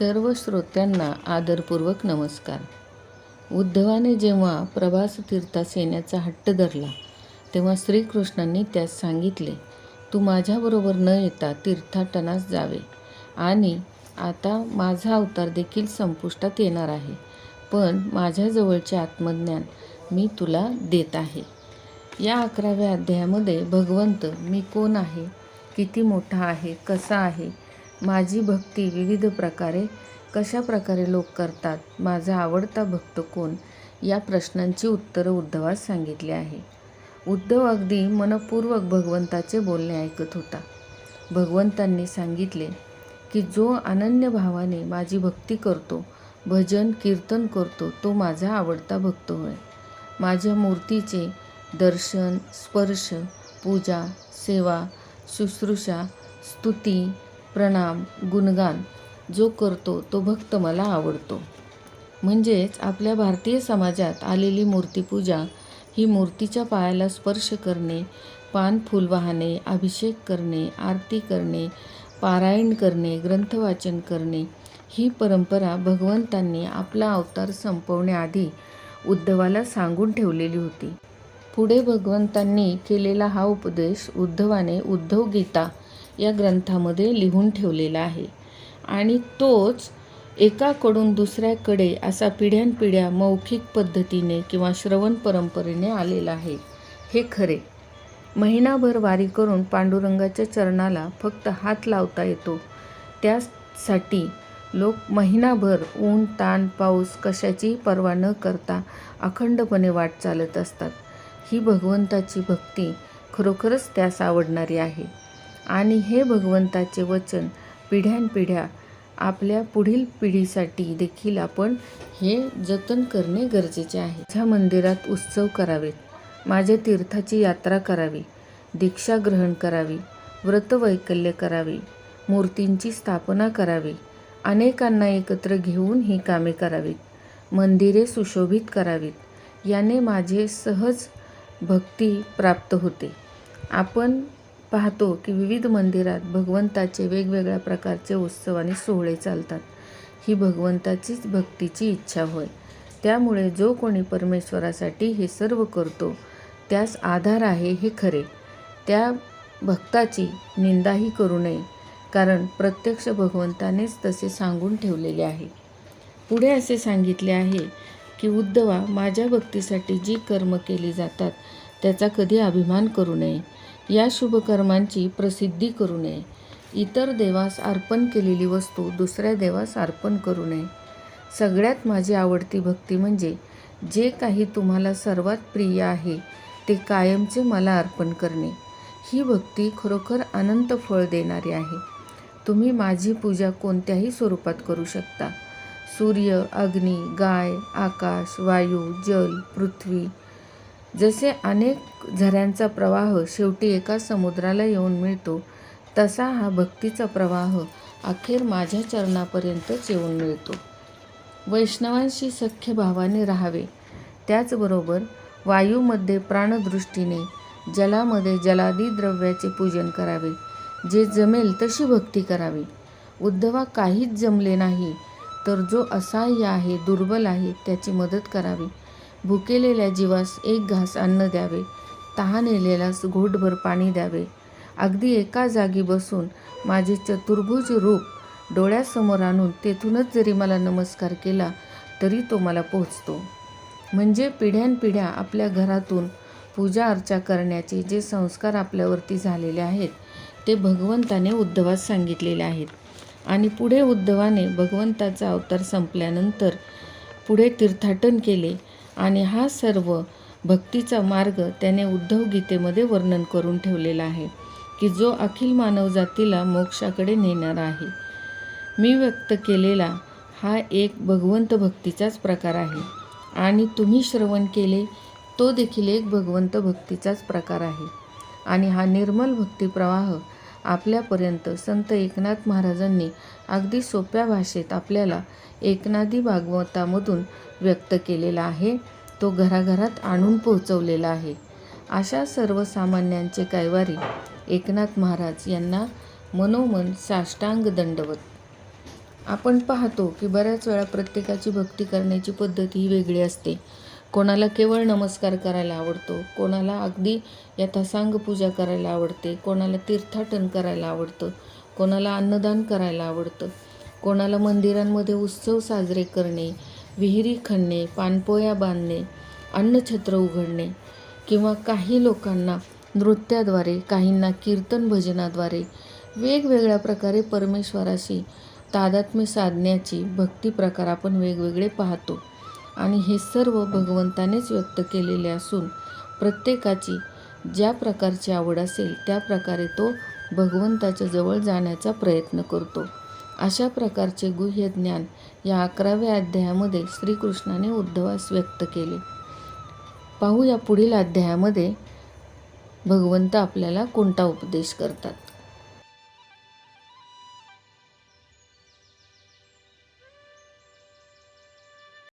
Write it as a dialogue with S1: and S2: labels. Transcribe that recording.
S1: सर्व श्रोत्यांना आदरपूर्वक नमस्कार. उद्धवाने जेव्हा प्रभास तीर्थास येण्याचा हट्ट धरला तेव्हा श्रीकृष्णांनी त्यास सांगितले तू माझ्याबरोबर न येता तीर्थाटनास जावे. आणि आता माझा अवतार देखील संपुष्टात येणार आहे. पण माझ्याजवळचे आत्मज्ञान मी तुला देत आहे. या अकराव्या अध्यायामध्ये भगवंत मी कोण आहे? किती मोठा आहे? कसा आहे? माझी भक्ती विविध प्रकारे कशा प्रकारे लोक करतात माझा आवडता भक्त कोण या प्रश्नांची उत्तरं उद्धवास सांगितली आहे. उद्धव अगदी मनपूर्वक भगवंताचे बोलणे ऐकत होता. भगवंतांनी सांगितले की जो अनन्य भावाने माझी भक्ती करतो भजन कीर्तन करतो तो माझा आवडता भक्त होय. माझ्या मूर्तीचे दर्शन स्पर्श पूजा सेवा शुश्रूषा स्तुती प्रणाम गुणगान जो करतो तो भक्त मला आवडतो. म्हणजेच आपल्या भारतीय समाजात आलेली मूर्तीपूजा ही मूर्तीच्या पायाला स्पर्श करणे पान फुल वाहणे अभिषेक करणे आरती करणे पारायण करणे ग्रंथवाचन करणे ही परंपरा भगवंतांनी आपला अवतार संपवण्याआधी उद्धवाला सांगून ठेवलेली होती. पुढे भगवंतांनी केलेला हा उपदेश उद्धवाने उद्धव गीता या ग्रंथामध्ये लिहून ठेवलेला आहे. आणि तोच एकाकडून दुसऱ्याकडे असा पिढ्यानपिढ्या मौखिक पद्धतीने किंवा श्रवण परंपरेने आलेला आहे. हे खरे. महिनाभर वारी करून पांडुरंगाच्या चरणाला फक्त हात लावता येतो. त्यासाठी लोक महिनाभर ऊन ताण पाऊस कशाचीही पर्वा न करता अखंडपणे वाट चालत असतात. ही भगवंताची भक्ती खरोखरच त्यास आवडणारी आहे. आणि हे भगवंताचे वचन पिढ्यानपिढ्या आपल्या पुढील पिढीसाठी देखील आपण हे जतन करणे गरजेचे आहे. माझ्या मंदिरात उत्सव करावेत. माझ्या तीर्थाची यात्रा करावी. दीक्षा ग्रहण करावी. व्रतवैकल्य करावी. मूर्तींची स्थापना करावी. अनेकांना एकत्र घेऊन ही कामे करावीत. मंदिरे सुशोभित करावीत. याने माझे सहज भक्ती प्राप्त होते. आपण पाहतो की विविध मंदिरात भगवंताचे वेगवेगळ्या प्रकारचे उत्सव आणि सोहळे चालतात. ही भगवंताचीच भक्तीची इच्छा होय. त्यामुळे जो कोणी परमेश्वरासाठी हे सर्व करतो त्यास आधार आहे हे खरे. त्या भक्ताची निंदाही करू नये कारण प्रत्यक्ष भगवंतानेच तसे सांगून ठेवलेले आहे. पुढे असे सांगितले आहे की उद्धवा माझ्या भक्तीसाठी जी कर्म केली जातात त्याचा कधी अभिमान करू नये. या शुभकर्मांची प्रसिद्धी करू नये. इतर देवास अर्पण केलेली वस्तू दुसऱ्या देवास अर्पण करू नये. सगळ्यात माझी आवडती भक्ती म्हणजे जे काही तुम्हाला सर्वात प्रिय आहे ते कायमचे मला अर्पण करणे. ही भक्ती खरोखर अनंत फळ देणारी आहे. तुम्ही माझी पूजा कोणत्याही स्वरूपात करू शकता. सूर्य अग्नी गाय आकाश वायू जल पृथ्वी जसे अनेक झऱ्यांचा प्रवाह शेवटी एका समुद्राला येऊन मिळतो तसा हा भक्तीचा प्रवाह अखेर माझ्या चरणापर्यंतच येऊन मिळतो. वैष्णवांशी सख्य भावाने राहावे. त्याचबरोबर वायूमध्ये प्राणदृष्टीने जलामध्ये जलादी द्रव्याचे पूजन करावे. जे जमेल तशी भक्ती करावी. उद्धवा काहीच जमले नाही तर जो असहाय्य आहे दुर्बल आहे त्याची मदत करावी. भुकेलेल्या जीवास एक घास अन्न द्यावे. तहानेलेल्यास घोटभर पाणी द्यावे. अगदी एका जागी बसून माझे चतुर्भुज रूप डोळ्यासमोर आणून तेथूनच जरी मला नमस्कार केला तरी तो मला पोचतो. म्हणजे पिढ्यानपिढ्या आपल्या घरातून पूजा अर्चा करण्याचे जे संस्कार आपल्यावरती झालेले आहेत ते भगवंताने उद्धवास सांगितलेले आहेत. आणि पुढे उद्धवाने भगवंताचा अवतार संपल्यानंतर पुढे तीर्थाटन केले. आणि हा सर्व भक्तीचा मार्ग त्याने उद्धव गीतेमध्ये वर्णन करून ठेवलेला आहे की जो अखिल मानवजातीला मोक्षाकडे नेणारा आहे. मी व्यक्त केलेला हा एक भगवंत भक्तीचाच प्रकार आहे आणि तुम्ही श्रवण केले तो देखील एक भगवंत भक्तीचाच प्रकार आहे. आणि हा निर्मल भक्तिप्रवाह आपल्यापर्यंत संत एकनाथ महाराजांनी अगदी सोप्या भाषेत आपल्याला एकनादी भागवतामधून व्यक्त केलेला आहे. तो घराघरात आणून पोहोचवलेला आहे. अशा सर्वसामान्यांचे कैवारी एकनाथ महाराज यांना मनोमन साष्टांग दंडवत. आपण पाहतो की बऱ्याच वेळा प्रत्येकाची भक्ती करण्याची पद्धत ही वेगळी असते. कोणाला केवळ नमस्कार करायला आवडतो कोणाला अगदी यथासांग पूजा करायला आवडते कोणाला तीर्थाटन करायला आवडतं कोणाला अन्नदान करायला आवडतं कोणाला मंदिरांमध्ये उत्सव साजरे करणे विहिरी खणणे पानपोया बांधणे अन्नछत्र उघडणे किंवा काही लोकांना नृत्याद्वारे काहींना कीर्तन भजनाद्वारे वेगवेगळ्या प्रकारे परमेश्वराशी तादात्म्य साधण्याची भक्ती प्रकार आपण वेगवेगळे पाहतो. आणि हे सर्व भगवंतानेच व्यक्त केलेले असून प्रत्येकाची ज्या प्रकारची आवड असेल त्या प्रकारे तो भगवंताच्या जवळ जाण्याचा प्रयत्न करतो. अशा प्रकारचे गुह्य ज्ञान या अकराव्या अध्यायामध्ये श्रीकृष्णाने उद्धवास व्यक्त केले. पाहूया पुढील अध्यायामध्ये भगवंत आपल्याला कोणता उपदेश करतात.